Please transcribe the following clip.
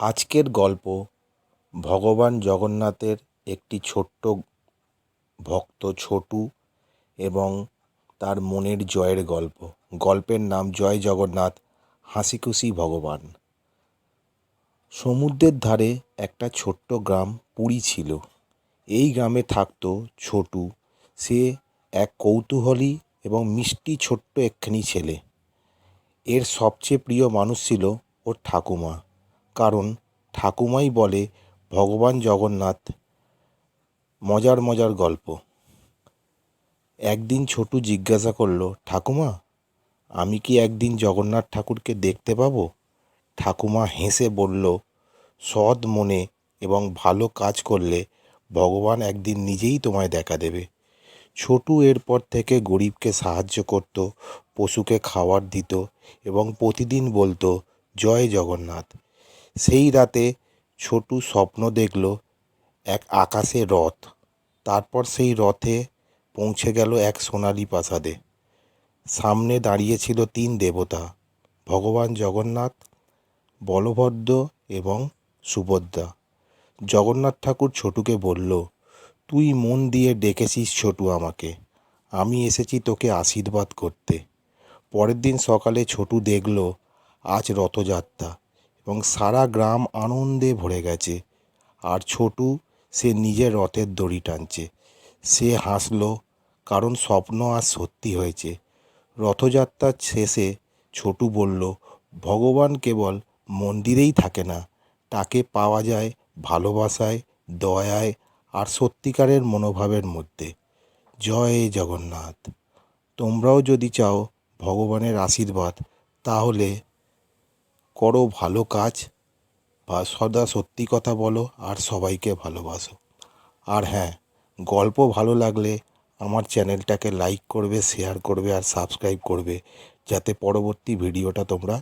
আজকের গল্প ভগবান জগন্নাথের একটি ছোট্ট ভক্ত ছোটু এবং তার মনের জয়ের গল্প। গল্পের নাম জয় জগন্নাথ হাসি খুশি ভগবান। সমুদ্রের ধারে একটা ছোট্ট গ্রাম পুরী ছিল। এই গ্রামে থাকতো ছোটু। সে এক কৌতূহলী এবং মিষ্টি ছোট্ট একখানি ছেলে। এর সবচেয়ে প্রিয় মানুষ ছিল ওর ঠাকুমা। কারণ ঠাকুমাই বলে ভগবান জগন্নাথ। মজার মজার গল্প। একদিন ছোটু জিজ্ঞাসা করল, ঠাকুমা, আমি কি একদিন জগন্নাথ ঠাকুরকে দেখতে পাবো? ঠাকুমা হেসে বলল, সৎ মনে এবং ভালো কাজ করলে ভগবান একদিন নিজেই তোমায় দেখা দেবে। ছোটু এরপর থেকে গরিবকে সাহায্য করত, পশুকে খাবার দিত এবং প্রতিদিন বলতো, জয় জগন্নাথ। সেই রাতে ছোটু স্বপ্ন দেখল এক আকাশে রথ। তারপর সেই রথে পৌঁছে গেল এক সোনালি প্রাসাদে। সামনে দাঁড়িয়েছিল তিন দেবতা, ভগবান জগন্নাথ, বলভদ্র এবং সুভদ্রা। জগন্নাথ ঠাকুর ছোটুকে বলল, তুই মন দিয়ে ডেকেছিস ছোটু আমাকে। আমি এসেছি তোকে আশীর্বাদ করতে। পরের দিন সকালে ছোটু দেখল, আজ রথযাত্রা। এবং সারা গ্রাম আনন্দে ভরে গেছে। আর ছোটু, সে নিজের রথের দড়ি টানছে। সে হাসলো, কারণ স্বপ্ন আজ সত্যি হয়েছে। রথযাত্রার শেষে ছোটু বলল, ভগবান কেবল মন্দিরেই থাকে না, তাকে পাওয়া যায় ভালোবাসায়, দয়ায় আর সত্যিকারের মনোভাবের মধ্যে। জয় জগন্নাথ। তোমরাও যদি চাও ভগবানের আশীর্বাদ, তাহলে করো ভালো কাজ বা সদা সত্যি কথা বলো আর সবাইকে ভালোবাসো। আর হ্যাঁ গল্প ভালো লাগলে আমার চ্যানেলটাকে লাইক করবে শেয়ার করবে আর সাবস্ক্রাইব করবে, যাতে পরবর্তী ভিডিওটা তোমরা